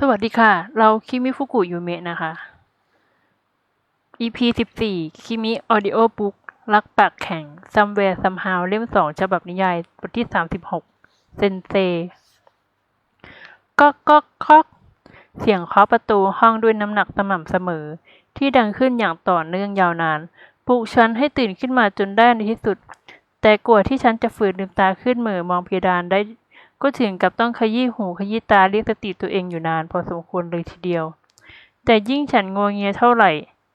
สวัสดีค่ะ เราคิมิฟุกุยูเมะนะคะ EP สิบสี่คิมิออดิโอบุ๊กรักปากแข็ง Somewhere Somehow เล่มสองฉบับนิยายบทที่สามสิบหกเซนเซก็ก็ก็เสียงเคาะประตูห้องด้วยน้ำหนักสม่ำเสมอ ที่ดังขึ้นอย่างต่อเนื่องยาวนาน ปลุกฉันให้ตื่นขึ้นมาจนได้ในที่สุด แต่กลัวที่ฉันจะฝืนลืมตาขึ้นเหมือมองเพดานได้ ก็ถึงกับต้องขยี้หูขยี้ตาเรียกสติตัวเองอยู่นาน พอสมควรเลยทีเดียว แต่ยิ่งฉันงัวเงียเท่าไหร่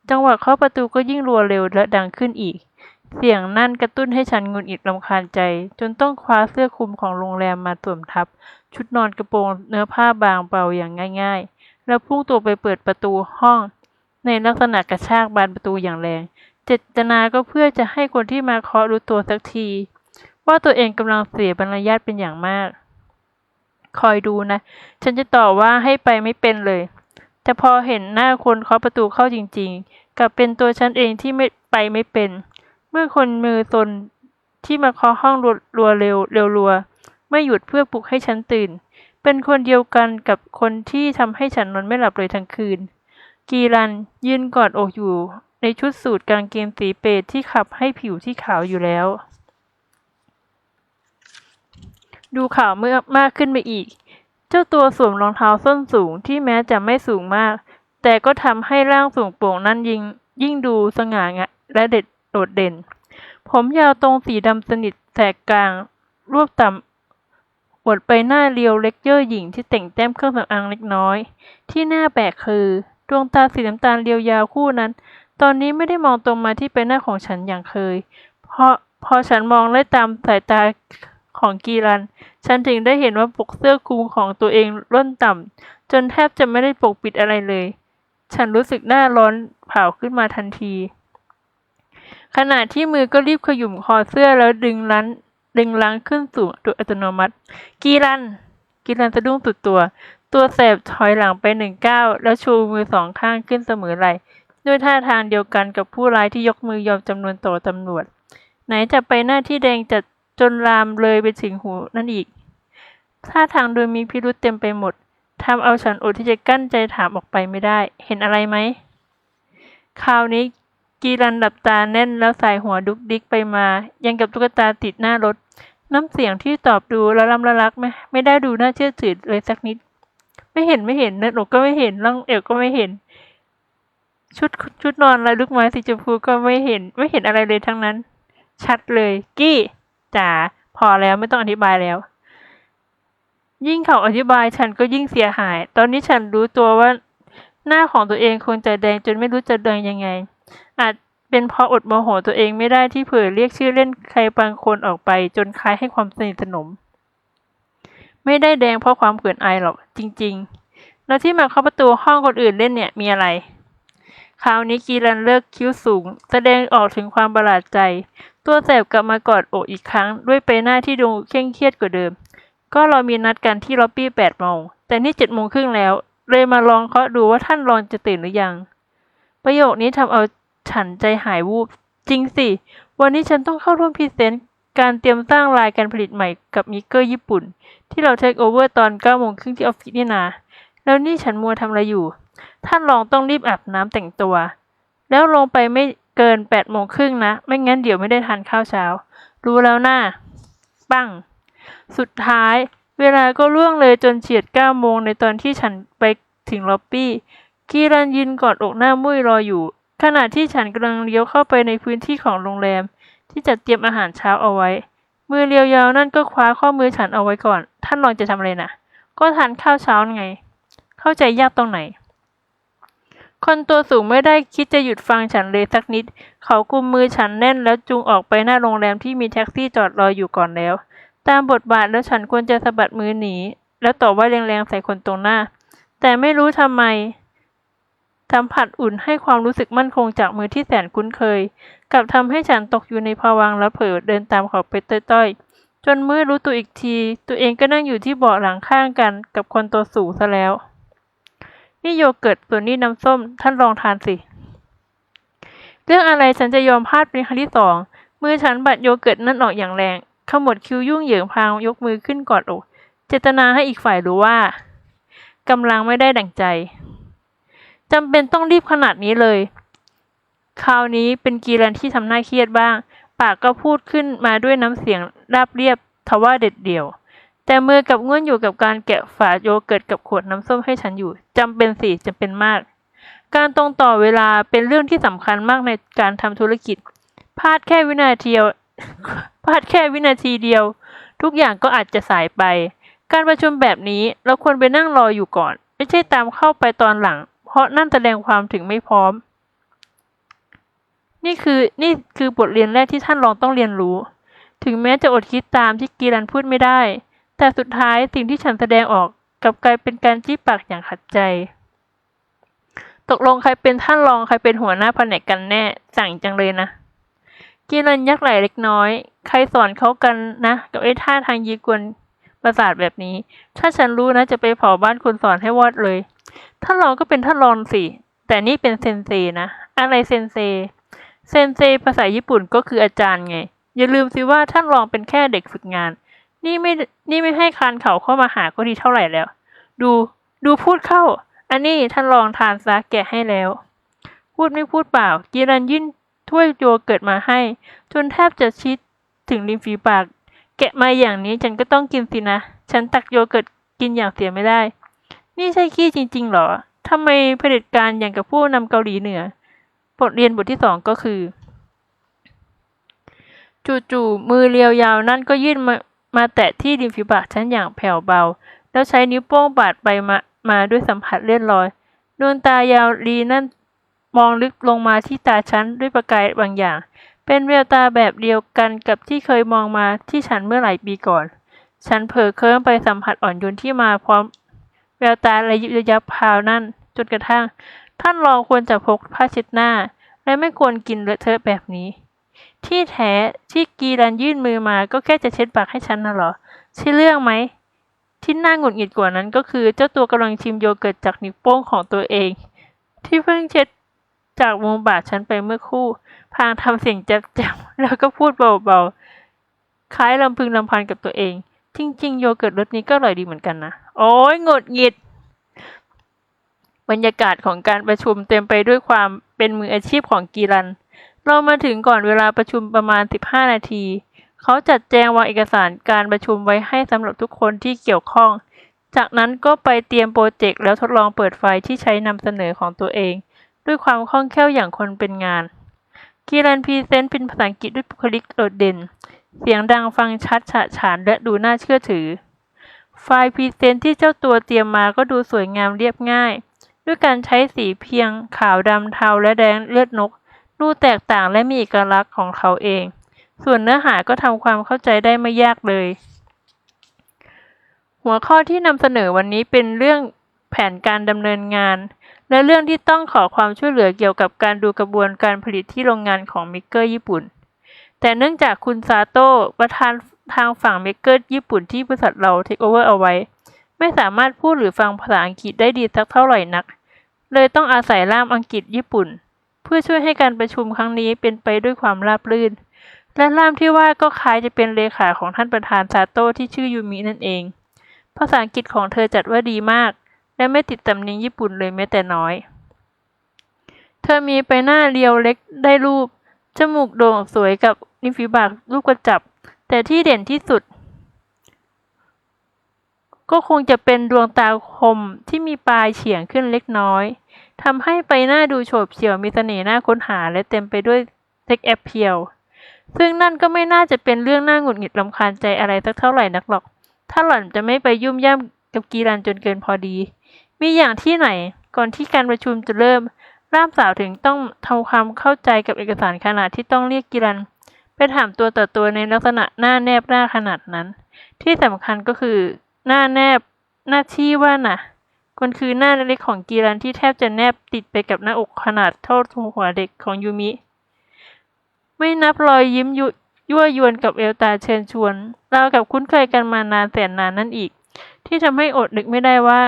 จังหวะเคาประตูก็ยิ่งรัวเร็วและดังขึ้นอีก เสียงนั่นกระตุ้นให้ฉันงุดหงิดรำคาญใจ จนต้องคว้าเสื้อคลุมของโรงแรมมาสวมทับ ชุดนอนกระโปรงเนื้อผ้าบางเบาอย่างง่าย ๆ แล้วพุ่งตัวไปเปิดประตูห้อง ในลักษณะกระชากบานประตูอย่างแรง เจตนาก็เพื่อจะให้คนที่มาเคาะรู้ตัวสักที ว่าตัวเองกำลังเสียบรรยาทเป็นอย่างมาก คอยดูนะ ฉันจะตอบว่าให้ไปไม่เป็นเลย แต่พอเห็นหน้าคนเคาะประตูเข้าจริง ๆ กลับเป็นตัวฉันเองที่ไม่ไปไม่เป็น เมื่อคนมือตนที่มาเคาะห้องรัวรัวเร็วเร็วรัวไม่หยุดเพื่อปลุกให้ฉันตื่น เป็นคนเดียวกันกับคนที่ทำให้ฉันนอนไม่หลับเลยทั้งคืน กีรันยืนกอดอกอยู่ในชุดสูทกางเกงสีเปรตที่ขับให้ผิวที่ขาวอยู่แล้ว ดูข่าวเมื่อมากขึ้นไปอีก เจ้าตัวสวมรองเท้าส้นสูงที่แม้จะไม่สูงมาก แต่ก็ทำให้ร่างสูงโปร่งนั้นยิ่งยิ่งดูสง่างและเด็ดโดดเด่น ผมยาวตรงสีดำสนิทแสกกลาง รวบต่ำอวดไปหน้าเรียวเล็กเย่อหญิงที่แต่งแต้มเครื่องสำอางเล็กน้อย ที่หน้าแปลกคือ ดวงตาสีน้ำตาลเรียวยาวคู่นั้น ตอนนี้ไม่ได้มองตรงมาที่ใบหน้าของฉันอย่างเคย เพราะพอฉันมองไล่ตามสายตา ของกีรัน ฉันถึงได้เห็นว่าปกเสื้อคลุมของตัวเองร่นต่ำจนแทบจะไม่ได้ปกปิดอะไรเลย ฉันรู้สึกหน้าร้อนเผาขึ้นมาทันที ขณะที่มือก็รีบขยุ่มคอเสื้อแล้วดึงลันดึงลังขึ้นสู่โดยอัตโนมัติ กีรัน กีรันสะดุ้งสุดตัว ตัวแสบถอยหลังไปหนึ่งก้าวแล้วชูมือสองข้างขึ้นเสมอไหลด้วยท่าทางเดียวกันกับผู้ร้ายที่ยกมือยอมจำนวนต่อตำรวจ ไหนจะไปหน้าที่แดงจัด จนลามเลยไปถึงหูนั่นอีก ท่าทางโดยมีพิรุษเต็มไปหมดทำเอาฉันอดที่จะกั้นใจถามออกไปไม่ได้ เห็นอะไรไหม คราวนี้กีรันหลับตาแน่นแล้วสายหัวดุกดิกไปมา ยังกับตุ๊กตาติดหน้ารถ น้ำเสียงที่ตอบดูแล้วลำละลักไม่ไม่ได้ดูน่าเชื่อถือเลยสักนิด ไม่เห็นไม่เห็นเนื้ออกก็ไม่เห็นร่องเอวก็ไม่เห็น ชุดชุดนอนลายลูกไม้สีชมพูก็ไม่เห็น ไม่เห็นอะไรเลยทั้งนั้น ชัดเลย กี้ จ๋าพอแล้วไม่ต้องอธิบายแล้ว ยิ่งเขาอธิบายฉันก็ยิ่งเสียหาย ตอนนี้ฉันรู้ตัวว่า หน้าของตัวเองคงจะแดงจนไม่รู้จะแดงยังไง อาจเป็นเพราะอดโมโหตัวเองไม่ได้ที่เผลอเรียกชื่อเล่นใครบางคนออกไป จนคล้ายให้ความสนิทสนม ไม่ได้แดงเพราะความเขินอายหรอกจริง ๆ แล้วที่มาเข้าประตูห้องคนอื่นเล่นเนี่ยมีอะไร คราวนี้กีรันเลิกคิ้วสูง แสดงออกถึงความประหลาดใจ ตัวแสบกลับมากอดอกอีกครั้ง ด้วยใบหน้าที่ดูเคร่งเครียดกว่าเดิม ก็เรามีนัดกันที่ล็อบบี้แปดโมง แต่นี่เจ็ดโมงครึ่งแล้ว เลยมาลองเคาะดูว่าท่านรองจะตื่นหรือยัง ประโยคนี้ทำเอาฉันใจหายวูบ จริงสิ วันนี้ฉันต้องเข้าร่วมพรีเซนต์การเตรียมสร้างรายการผลิตใหม่กับมิกเกอร์ญี่ปุ่น ที่เราเทคโอเวอร์ตอนเก้าโมงครึ่งที่ออฟฟิศนี่นา แล้วนี่ฉันมัวทำอะไรอยู่ ท่านรองต้องรีบอาบน้ำแต่งตัว แล้วลงไปไม่เกินแปดโมงครึ่งนะ ไม่งั้นเดี๋ยวไม่ได้ทานข้าวเช้า รู้แล้วนะ่าปั้ง สุดท้ายเวลาก็ล่วงเลยจนเฉียดเก้าโมงในตอนที่ฉันไปถึงล็อบบี้ กีรันยืนกอดอกหน้ามุ้ยรออยู่ ขณะที่ฉันกำลังเลี้ยวเข้าไปในพื้นที่ของโรงแรม ที่จัดเตรียมอาหารเช้าเอาไว้ มือเรียวยาวนั่นก็คว้าข้อมือฉันเอาไว้ก่อน ท่านรองจะทำอะไรนะก็ทานข้าวเช้าไง เข้าใจยากตรงไหน คนตัวสูงไม่ได้คิดจะหยุดฟังฉันเลยสักนิด เขากุมมือฉันแน่นแล้วจูงออกไปหน้าโรงแรมที่มีแท็กซี่จอดรออยู่ก่อนแล้ว ตามบทบาทแล้วฉันควรจะสะบัดมือหนี แล้วต่อว่าแรงๆใส่คนตรงหน้า แต่ไม่รู้ทำไมสัมผัสอุ่นให้ความรู้สึกมั่นคงจากมือที่แสนคุ้นเคย กลับทำให้ฉันตกอยู่ในภวังค์แล้วเผลอเดินตามเขาไปต้อยๆ จนเมื่อรู้ตัวอีกที ตัวเองก็นั่งอยู่ที่เบาะหลังข้างกันกับคนตัวสูงซะแล้ว นี่โยเกิร์ตส่วนนี้น้ำส้ม ท่านลองทานสิ เรื่องอะไรฉันจะยอมพลาดเป็นครั้งที่สองมือฉันบัดโยเกิร์ตนั่นออกอย่างแรงขมวดคิ้วยุ่งเหยิงพางยกมือขึ้นกอดอก เจตนาให้อีกฝ่ายรู้ว่ากำลังไม่ได้ดั่งใจจำเป็นต้องรีบขนาดนี้เลย คราวนี้เป็นกีรันที่ทำหน้าเครียดบ้าง ปากก็พูดขึ้นมาด้วยน้ำเสียงราบเรียบทว่าเด็ดเดี่ยว แต่มือกับง่วนอยู่กับการแกะฝาโยเกิร์ตกับขวดน้ำส้มให้ฉันอยู่จำเป็นสิจำเป็นมาก การตรงต่อเวลาเป็นเรื่องที่สำคัญมากในการทำธุรกิจ พลาดแค่วินาทีเดียวพลาดแค่วินาทีเดียว ทุกอย่างก็อาจจะสายไป การประชุมแบบนี้เราควรไปนั่งรออยู่ก่อน ไม่ใช่ตามเข้าไปตอนหลัง เพราะนั่นแสดงความถึงไม่พร้อม นี่คือนี่คือบทเรียนแรกที่ท่านรองต้องเรียนรู้ ถึงแม้จะอดคิดตามที่กีรันพูดไม่ได้ แต่สุดท้ายสิ่งที่ฉันแสดงออกกลับกลายเป็นการจี้ปากอย่างขัดใจ ตกลงใครเป็นท่านรองใครเป็นหัวหน้าแผนกกันแน่สั่งจังเลยนะกีรันยักไหลเล็กน้อย ใครสอนเขากันนะกับไอ้ท่าทางยีกวนประสาทแบบนี้ ถ้าฉันรู้นะจะไปเผาบ้านคนสอนให้วอดเลย ท่านรองก็เป็นท่านรองสิ แต่นี่เป็นเซนเซนะ อะไรเซนเซ เซนเซภาษาญี่ปุ่นก็คืออาจารย์ไง อย่าลืมสิว่าท่านรองเป็นแค่เด็กฝึกงาน นี่ไม่ นี่ไม่ให้คานเขาเข้ามาหาก็ดีเท่าไหร่แล้ว ดู ดูพูดเข้า อันนี้ท่านรองทานซะแกะให้แล้ว พูดไม่พูดเปล่า กีรันยื่นถ้วยโยเกิร์ตมาให้ จนแทบจะชิดถึงริมฝีปาก แกะมาอย่างนี้ฉันก็ต้องกินสินะ ฉันตักโยเกิร์ตกินอย่างเสียไม่ได้ นี่ใช่ขี้จริง ๆ หรอทำไมเผด็จการอย่างกับผู้นำเกาหลีเหนือบทเรียนบทที่สองก็คือ จู่ๆมือเรียวยาวนั่นก็ยื่นมา มาแตะที่ริมฝีปากฉันอย่างแผ่วเบา แล้วใช้นิ้วโป้งบาดไปมามาด้วยสัมผัสเลื่อนลอย ดวงตายาวรีนั่นมองลึกลงมาที่ตาฉันด้วยประกายบางอย่าง เป็นแววตาแบบเดียวกันกับที่เคยมองมาที่ฉันเมื่อหลายปีก่อน ฉันเผลอเคลิ้มไปสัมผัสอ่อนโยนที่มาพร้อมแววตาระยิบระยับพราวนั่นจนกระทั่ง ท่านรองควรจะพกผ้าเช็ดหน้า และไม่ควรกินเลอะเทอะแบบนี้ ที่แท้ที่กีรันยื่นมือมาก็แค่จะเช็ดปากให้ฉันน่ะเหรอ ใช่เรื่องไหม ที่น่าหงุดหงิดกว่านั้นก็คือเจ้าตัวกำลังชิมโยเกิร์ตจากนิ้วโป้งของตัวเอง ที่เพิ่งเช็ดจากมุมบาดฉันไปเมื่อคู่ พางทำเสียงแจ๊บๆแล้วก็พูดเบาๆ คล้ายลำพึงลำพันกับตัวเอง จริง ๆ โยเกิร์ตรสนี้ก็อร่อยดีเหมือนกันนะ โอ้ยหงุดหงิด บรรยากาศของการประชุมเต็มไปด้วยความเป็นมืออาชีพของกีรัน เรามาถึงก่อนเวลาประชุมประมาณ 15 นาที เขาจัดแจงวางเอกสารการประชุมไว้ให้สำหรับทุกคนที่เกี่ยวข้อง จากนั้นก็ไปเตรียมโปรเจกต์แล้วทดลองเปิดไฟที่ใช้นำเสนอของตัวเอง ด้วยความคล่องแคล่วอย่างคนเป็นงานกีรันพีเซนต์เป็นภาษาอังกฤษด้วยบุคลิกโดดเด่น เสียงดังฟังชัดฉะฉานและดูน่าเชื่อถือ ไฟล์พรีเซนต์ที่เจ้าตัวเตรียมมาก็ดูสวยงามเรียบง่าย ด้วยการใช้สีเพียงขาวดำเทาและแดงเลือดนก ดูแตกต่างและมีเอกลักษณ์ของเขาเอง ส่วนเนื้อหาก็ทำความเข้าใจได้ไม่ยากเลย หัวข้อที่นำเสนอวันนี้เป็นเรื่องแผนการดำเนินงาน และเรื่องที่ต้องขอความช่วยเหลือเกี่ยวกับการดูกระบวนการผลิตที่โรงงานของมิกเกอร์ญี่ปุ่น แต่เนื่องจากคุณซาโต้ประธานทางฝั่งเมกเกอร์ญี่ปุ่นที่บริษัทเราเทคโอเวอร์เอาไว้ ไม่สามารถพูดหรือฟังภาษาอังกฤษได้ดีสักเท่าไหร่นัก เลยต้องอาศัยล่ามอังกฤษญี่ปุ่น เพื่อช่วยให้การประชุมครั้งนี้เป็นไปด้วยความราบรื่น และล่ามที่ว่าก็คล้ายจะเป็นเลขาของท่านประธานซาโต้ที่ชื่อยูมินั่นเอง ภาษาอังกฤษของเธอจัดว่าดีมาก และไม่ติดตำเนียงญี่ปุ่นเลยแม้แต่น้อย เธอมีไปหน้าเรียวเล็กได้รูป จมูกโด่งสวยกับริมฝีปากรูปกระจับ แต่ที่เด่นที่สุด ก็คงจะเป็นดวงตาคมที่มีปลายเฉียงขึ้นเล็กน้อย ทำให้ไปหน้าดูโฉบเฉี่ยวมีเสน่ห์น่าค้นหาและเต็มไปด้วยเซ็กแอปเพียวซึ่งนั่นก็ไม่น่าจะเป็นเรื่องน่าหงุดหงิดลำคาญใจอะไรสักเท่าไหร่นักหรอก ถ้าหล่อนจะไม่ไปยุ่มย่ำกับกีรันจนเกินพอดี มีอย่างที่ไหน ก่อนที่การประชุมจะเริ่ม ร่ามสาวถึงต้องทำความเข้าใจกับเอกสารขนาดที่ต้องเรียกกีรัน ไปถามตัวต่อตัวในลักษณะหน้าแนบหน้าขนาดนั้น ที่สำคัญก็คือหน้าแนบหน้าที่ว่าน่ะ มันคือหน้าเล็กๆของกีรันที่แทบจะแนบติดไปกับหน้าอกขนาดเท่าหัวเด็กของยูมิ ไม่นับรอยยิ้มยุยั่วยวนกับเอลตาเชิญชวนเรากับคุ้นเคยกันมานานแสนนานนั่นอีก ที่ทำให้อดนึกไม่ได้ว่า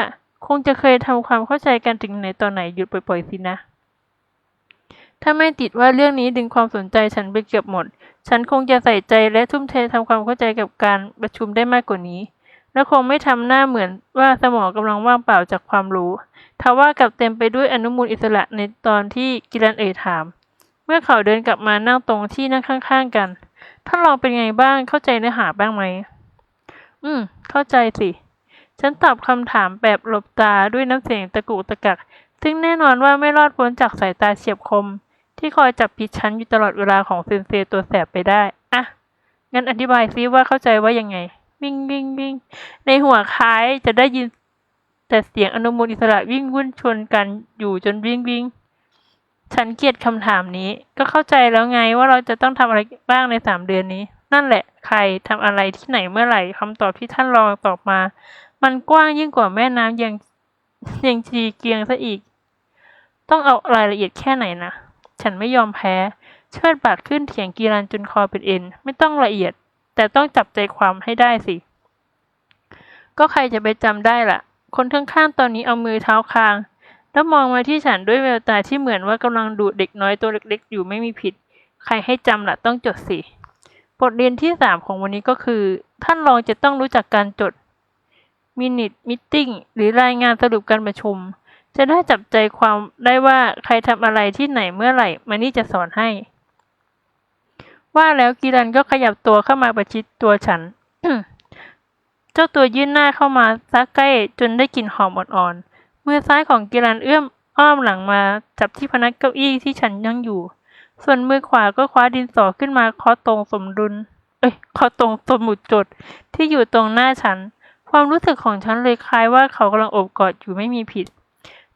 คงจะเคยทำความเข้าใจกันถึงไหนตอนไหนหยุดปล่อยๆสินะ ถ้าไม่ติดว่าเรื่องนี้ดึงความสนใจฉันไปเกือบหมด ฉันคงจะใส่ใจและทุ่มเททำความเข้าใจกับการประชุมได้มากกว่านี้ และคงไม่ทำหน้าเหมือนว่าสมองกำลังว่างเปล่าจากความรู้ ทว่ากลับเต็มไปด้วยอนุมูลอิสระในตอนที่กิรันเอยถาม เมื่อเขาเดินกลับมานั่งตรงที่นั่งข้างๆกัน ท่านรองเป็นไงบ้างเข้าใจเนื้อหาบ้างไหม อืม เข้าใจสิ ฉันตอบคำถามแบบหลบตาด้วยน้ำเสียงตะกุกตะกัก ซึ่งแน่นอนว่าไม่รอดพ้นจากสายตาเฉียบคม ที่คอยจับผิดฉันอยู่ตลอดเวลาของเซนเซตัวแสบไปได้ อะ งั้นอธิบายซิว่าเข้าใจว่ายังไง วิ่งวิ่งวิ่งในหัวคล้ายจะได้ยินแต่เสียงอนุมูลอิสระวิ่งวุ่นชนกันอยู่จนวิ่งวิ่งฉันเกลียดคำถามนี้ ก็เข้าใจแล้วไงว่าเราจะต้องทำอะไรบ้างในสามเดือนนี้ นั่นแหละ ใครทำอะไรที่ไหนเมื่อไหร่คำตอบที่ท่านรองตอบมา มันกว้างยิ่งกว่าแม่น้ำยังยังชีเกียงซะอีก ต้องเอารายละเอียดแค่ไหนนะ ฉันไม่ยอมแพ้ เชิดปากขึ้นเถียงกีรันจนคอเป็นเอ็น ไม่ต้องละเอียด แต่ต้องจับใจความให้ได้สิ ก็ใครจะไปจำได้ล่ะ คนข้างๆตอนนี้เอามือเท้าคาง แล้วมองมาที่ฉันด้วยแววตาที่เหมือนว่ากำลังดูเด็กน้อยตัวเล็กๆ อยู่ไม่มีผิด ใครให้จำล่ะต้องจดสิ บทเรียนที่สามของวันนี้ก็คือ ท่านรองจะต้องรู้จักการจดมินิทมิทติ้งหรือรายงานสรุปการประชุม จะได้จับใจความได้ว่าใครทำอะไรที่ไหนเมื่อไหร่มานี่จะสอนให้ ว่าแล้วกีรันก็ขยับตัวเข้ามาประชิดตัวฉัน เจ้าตัวยื่นหน้าเข้ามาซักใกล้จนได้กลิ่นหอมอ่อนๆ มือซ้ายของกีรันเอื้อมอ้อมหลังมาจับที่พนักเก้าอี้ที่ฉันนั่งอยู่ ส่วนมือขวาก็คว้าดินสอขึ้นมาเคาะตรงสมดุล เอ้ยเคาะตรงสมุดจดที่อยู่ตรงหน้าฉัน ความรู้สึกของฉันเลยคล้ายว่าเขากำลังโอบกอดอยู่ไม่มีผิด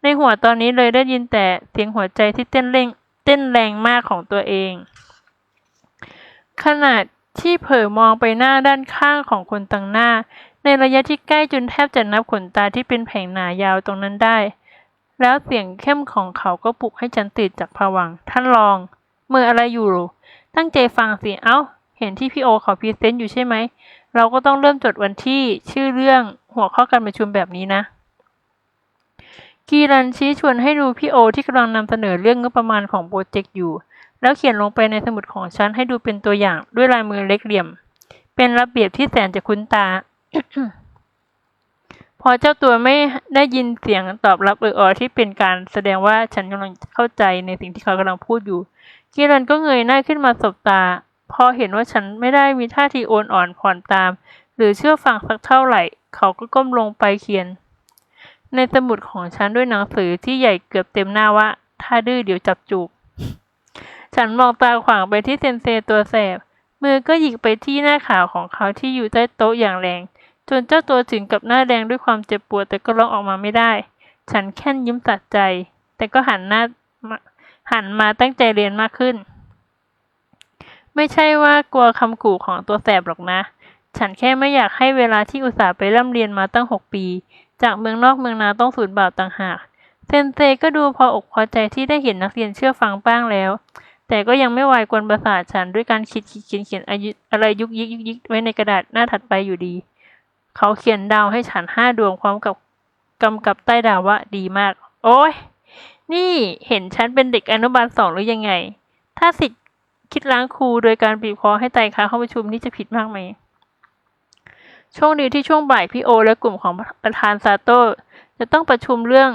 ในหัวตอนนี้เลยได้ยินแต่เสียงหัวใจที่เต้นเร่งเต้นแรงมากของตัวเอง ขนาดที่เผลอมองไปหน้าด้านข้างของคนต่างหน้า ในระยะที่ใกล้จนแทบจะนับขนตาที่เป็นแผงหนายาวตรงนั้นได้ แล้วเสียงเข้มของเขาก็ปลุกให้ฉันตื่นจากภวัง ท่านรองมืออะไรอยู่หรอตั้งใจฟังสิเอ้า เห็นที่พี่โอเขาพรีเซนต์อยู่ใช่ไหม เราก็ต้องเริ่มจดวันที่ชื่อเรื่องหัวข้อการประชุมแบบนี้นะกีรันชี้ชวนให้ดูพี่โอที่กำลังนำเสนอเรื่องงบประมาณของโปรเจกต์อยู่ แล้วเขียนลงไปในสมุดของฉันให้ดูเป็นตัวอย่างด้วยลายมือเล็กเหลี่ยม เป็นระเบียบที่แสนจะคุ้นตา พอเจ้าตัวไม่ได้ยินเสียงตอบรับเอออที่เป็นการแสดงว่าฉันกำลังเข้าใจในสิ่งที่เขากำลังพูดอยู่กีรันก็เงยหน้าขึ้นมาสบตา พอเห็นว่าฉันไม่ได้มีท่าทีโอนอ่อนผ่อนตาม หรือเชื่อฟังสักเท่าไหร่ เขาก็ก้มลงไปเขียน ในสมุดของฉันด้วยหนังสือที่ใหญ่เกือบเต็มหน้าว่า ถ้าดื้อเดี๋ยวจับจูบ ฉันมองตาขวางไปที่เซนเซตัวแสบ มือก็หยิกไปที่หน้าขาวของเขาที่อยู่ใต้โต๊ะอย่างแรง จนเจ้าตัวถึงกับหน้าแดงด้วยความเจ็บปวดแต่ก็ร้องออกมาไม่ได้ ฉันแค่นยิ้มสัดใจ แต่ก็หันหน้าหันมาตั้งใจเรียนมากขึ้น ไม่ใช่ว่ากลัวคำขู่ของตัวแสบหรอกนะ ฉันแค่ไม่อยากให้เวลาที่อุตส่าห์ไปร่ำเรียนมาตั้งหกปี จากเมืองนอกเมืองนาต้องสูญเปล่าต่างหากเซนเซก็ดูพออกพอใจที่ได้เห็นนักเรียนเชื่อฟังบ้างแล้ว แต่ก็ยังไม่วายกวนประสาทฉันด้วยการคิดขีดเขียนเขียนอายุอะไรยุกยิกยุกยิกไว้ในกระดาษหน้าถัดไปอยู่ดี เขาเขียนดาวให้ฉันห้าดวงพร้อมกับกำกับใต้ดาวว่าดีมาก โอ้ยนี่เห็นฉันเป็นเด็กอนุบาลสองหรือยังไง ถ้าสิทธิ์คิดล้างครูโดยการบีบคอให้ไต่ขาเข้าประชุมนี่จะผิดมากไหมโชคดีที่ช่วงบ่ายพี่โอ และกลุ่มของประธานซาโต้จะต้องประชุมเรื่อง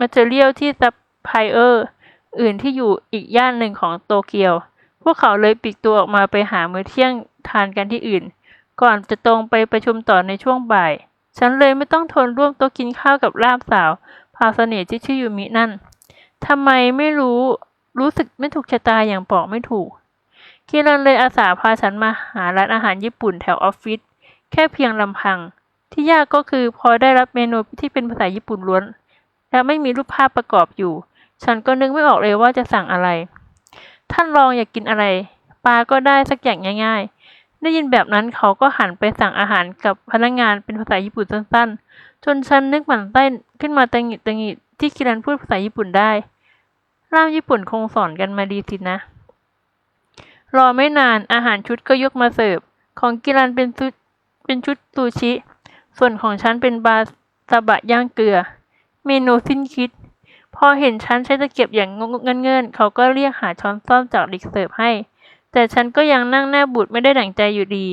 Material ที่ซัพพลายเออร์ อื่นที่อยู่อีกย่านหนึ่งของโตเกียว พวกเขาเลยปีกตัวออกมาไปหามื้อเที่ยงทานกันที่อื่น ก่อนจะตรงไปประชุมต่อในช่วงบ่าย ฉันเลยไม่ต้องทนร่วมโต๊ะกินข้าวกับลาบสาวพาเสน่ห์ที่ชื่อยูมินั่นทำไมไม่รู้รู้สึกไม่ถูกชะตาอย่างบอกไม่ถูกคิรันเลยอาสาพาฉันมาหาร้านอาหารญี่ปุ่นแถวออฟฟิศแค่เพียงลำพัง ที่ยากก็คือพอได้รับเมนูที่เป็นภาษาญี่ปุ่นล้วน และไม่มีรูปภาพประกอบอยู่ ฉันก็นึกไม่ออกเลยว่าจะสั่งอะไร ท่านรองอยากกินอะไร ปลาก็ได้สักอย่างง่าย ๆ ได้ยินแบบนั้นเขาก็หันไปสั่งอาหารกับพนักงานเป็นภาษาญี่ปุ่นสั้นๆ จนฉันนึกหมันไส้ขึ้นมาตังหงิดตังหงิดที่คิรันพูดภาษาญี่ปุ่นได้ ร่ามญี่ปุ่นคงสอนกันมาดีสินะ รอไม่นานอาหารชุดก็ยกมาเสิร์ฟ ของกิรันเป็นชุดเป็นชุดซูชิ ส่วนของฉันเป็นบาซาบะย่างเกลือ เมนูสิ้นคิด พอเห็นฉันใช้ตะเกียบอย่างงงเงินเขาก็เรียกหาช้อนซ่อมจากด็กเสิร์ฟให้ แต่ฉันก็ยังนั่งหน้าบูดไม่ได้ดั่งใจอยู่ดี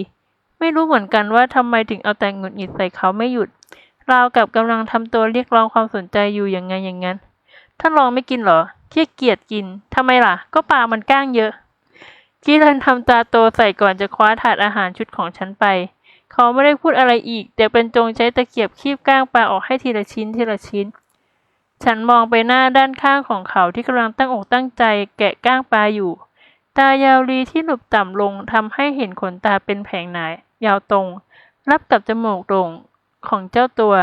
ไม่รู้เหมือนกันว่าทำไมถึงเอาแต่หงุดหงิดใส่เขาไม่หยุดราวกับกำลังทำตัวเรียกร้องความสนใจอยู่อย่างไงอย่างนั้นท่านรองไม่กินเหรอขี้เกียจกินทำไมล่ะ ก็ปลามันก้างเยอะกีรันทำตาโตใส่ก่อนจะคว้าถาดอาหารชุดของฉันไป เขาไม่ได้พูดอะไรอีก แต่เป็นจงใช้ตะเกียบคีบก้างปลาออกให้ทีละชิ้นทีละชิ้น ฉันมองไปหน้าด้านข้างของเขาที่กำลังตั้งอกตั้งใจแกะก้างปลาอยู่ ตายาวรีที่หลบต่ำลงทำให้เห็นขนตาเป็นแผงหนายยาวตรง รับกับจมูกโด่งของเจ้าตัว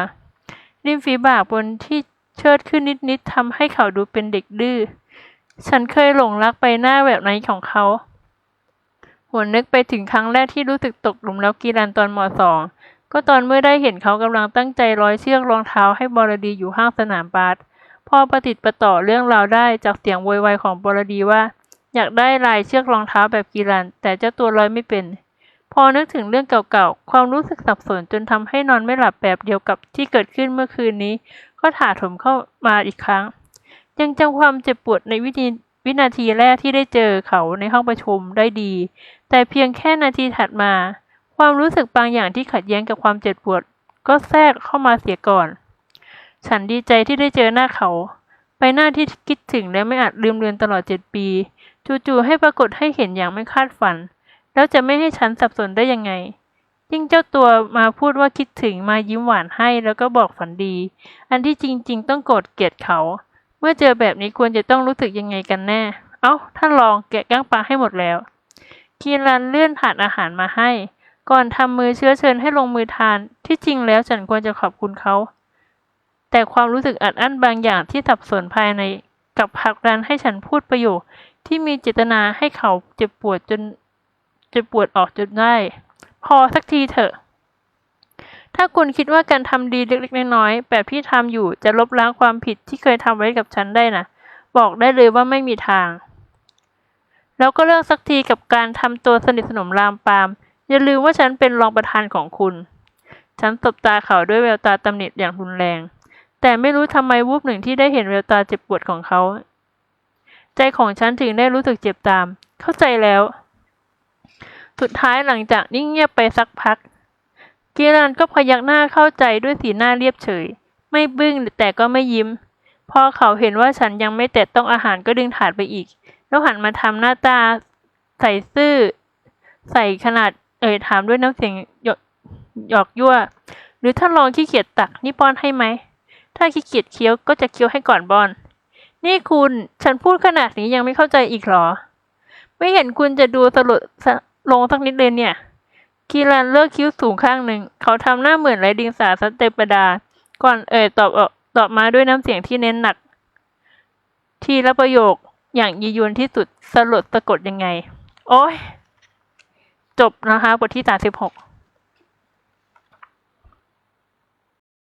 ริมฝีปากบนที่เชิดขึ้นนิดๆทำให้เขาดูเป็นเด็กดื้อ ฉันเคยหลงรักไปหน้าแบบนั้นของเขาหวนนึกไปถึงครั้งแรกที่รู้สึกตกหลุมรักกีรันตอนมสองก็ตอนเมื่อได้เห็นเขากำลังตั้งใจร้อยเชือกรองเท้าให้บรดีอยู่ห้างสนามบาส พอประติดประต่อเรื่องราวได้จากเสียงโวยวายของบรดีว่า อยากได้ลายเชือกรองเท้าแบบกีรัน แต่เจ้าตัวร้อยไม่เป็น พอนึกถึงเรื่องเก่าๆ ความรู้สึกสับสนจนทำให้นอนไม่หลับแบบเดียวกับที่เกิดขึ้นเมื่อคืนนี้ ก็ถาถมเข้ามาอีกครั้ง ยังจำความเจ็บปวดในวิธีวินาทีแรกที่ได้เจอเขาในห้องประชุมได้ดี แต่เพียงแค่นาทีถัดมา ความรู้สึกบางอย่างที่ขัดแย้งกับความเจ็บปวด ก็แทรกเข้ามาเสียก่อน ฉันดีใจที่ได้เจอหน้าเขา ไปหน้าที่คิดถึงและไม่อาจลืมเลือนตลอดเจ็ดปี จู่ๆให้ปรากฏให้เห็นอย่างไม่คาดฝัน แล้วจะไม่ให้ฉันสับสนได้ยังไง ยิ่งเจ้าตัวมาพูดว่าคิดถึงมายิ้มหวานให้แล้วก็บอกฝันดี อันที่จริง ๆ ต้องโกรธเกลียดเขา เมื่อเจอแบบนี้ควรจะต้องรู้สึกยังไงกันแน่ เอ้าท่านลองแกะก้างปลาให้หมดแล้วคีรันเลื่อนถาดอาหารมาให้ ก่อนทำมือเชื้อเชิญให้ลงมือทาน ที่จริงแล้วฉันควรจะขอบคุณเขา แต่ความรู้สึกอัดอั้นบางอย่างที่สับสนภายในกับผลักดันให้ฉันพูดประโยค ที่มีเจตนาให้เขาเจ็บปวดจนเจ็บปวดออกจนได้ พอสักทีเถอะ ถ้าคุณคิดว่าการทำดีเล็กๆน้อยๆแบบที่ทำอยู่จะลบล้างความผิดที่เคยทำไว้กับฉันได้นะบอกได้เลยว่าไม่มีทาง แล้วก็เลิกสักทีกับการทำตัวสนิทสนมรามปาม อย่าลืมว่าฉันเป็นรองประธานของคุณ ฉันตบตาเขาด้วยแววตาตำหนิอย่างรุนแรง แต่ไม่รู้ทำไมวูบหนึ่งที่ได้เห็นแววตาเจ็บปวดของเขา ใจของฉันถึงได้รู้สึกเจ็บตาม เข้าใจแล้ว สุดท้ายหลังจากนิ่งเงียบไปสักพักกีรันก็พยักหน้าเข้าใจด้วยสีหน้าเรียบเฉย ไม่บึ้งแต่ก็ไม่ยิ้ม พอเขาเห็นว่าฉันยังไม่แตะต้องอาหารก็ดึงถาดไปอีก แล้วหันมาทำหน้าตาใส่ซื่อ ใส่ขนาดเอ่ยถามด้วยน้ำเสียงหยอกยอกยั่ว หรือถ้าลองขี้เกียจตักนี่ป้อนให้ไหม ถ้าขี้เกียจเคี้ยวก็จะเคี้ยวให้ก่อนป้อน นี่คุณฉันพูดขนาดนี้ยังไม่เข้าใจอีกหรอ ไม่เห็นคุณจะดูสลดสลงสักนิดเลยเนี่ย คีรันเลิกคิ้วสูงข้างหนึ่ง เขาทำหน้าเหมือนไรดิงสาสเตปดา ก่อนเอ่ยตอบออกตอบมาด้วยน้ำเสียงที่เน้นหนัก ทีละประโยคอย่างยียวนที่สุดสลดสะกดยังไง โอ้ยจบนะคะบทที่สามสิบหก